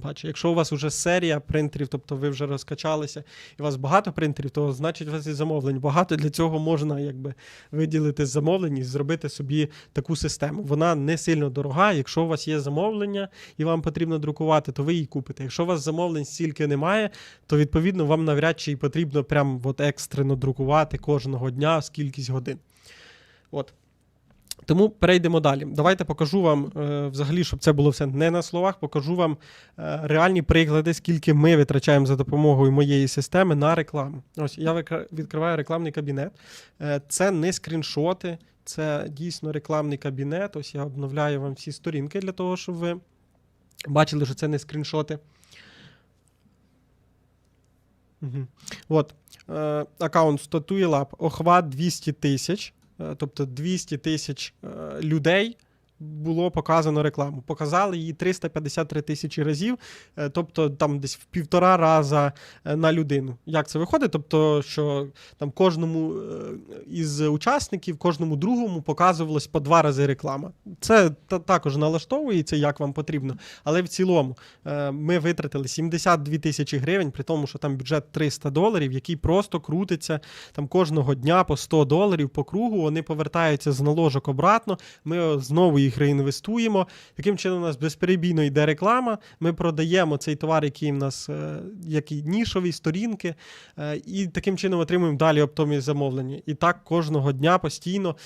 тим паче. Якщо у вас вже серія принтерів, тобто ви вже розкачалися, і у вас багато принтерів, то значить у вас і замовлень багато. Для цього можна якби виділити з замовлень і зробити собі таку систему. Вона не сильно дорога. Якщо у вас є замовлення і вам потрібно друкувати, то ви її купите. Якщо у вас замовлень стільки немає, то відповідно вам навряд чи потрібно прям от екстрено друкувати кожного дня в кількість годин. От. Тому перейдемо далі. Давайте покажу вам, е, взагалі, щоб це було все не на словах, покажу вам е, реальні приклади, скільки ми витрачаємо за допомогою моєї системи на рекламу. Ось я відкриваю рекламний кабінет. Е, це не скріншоти, це дійсно рекламний кабінет. Ось я обновляю вам всі сторінки для того, щоб ви бачили, що це не скріншоти. Угу. От. Е, аккаунт Статуї Lab, охват 200 тисяч. Е, Тобто 200 тисяч е, людей було показано рекламу. Показали її 353 тисячі разів, е, тобто там десь в півтора раза е, на людину. Як це виходить? Тобто, що там кожному е, із учасників, кожному другому показувалось по два рази реклама. Це також налаштовується, як вам потрібно. Але в цілому ми витратили 72 тисячі гривень, при тому, що там бюджет 300 доларів, який просто крутиться там кожного дня по 100 доларів по кругу. Вони повертаються з наложок обратно. Ми знову їх реінвестуємо. Таким чином, у нас безперебійно йде реклама. Ми продаємо цей товар, який в нас як який нішові сторінки, е, і таким чином отримуємо далі оптові замовлення. І так кожного дня постійно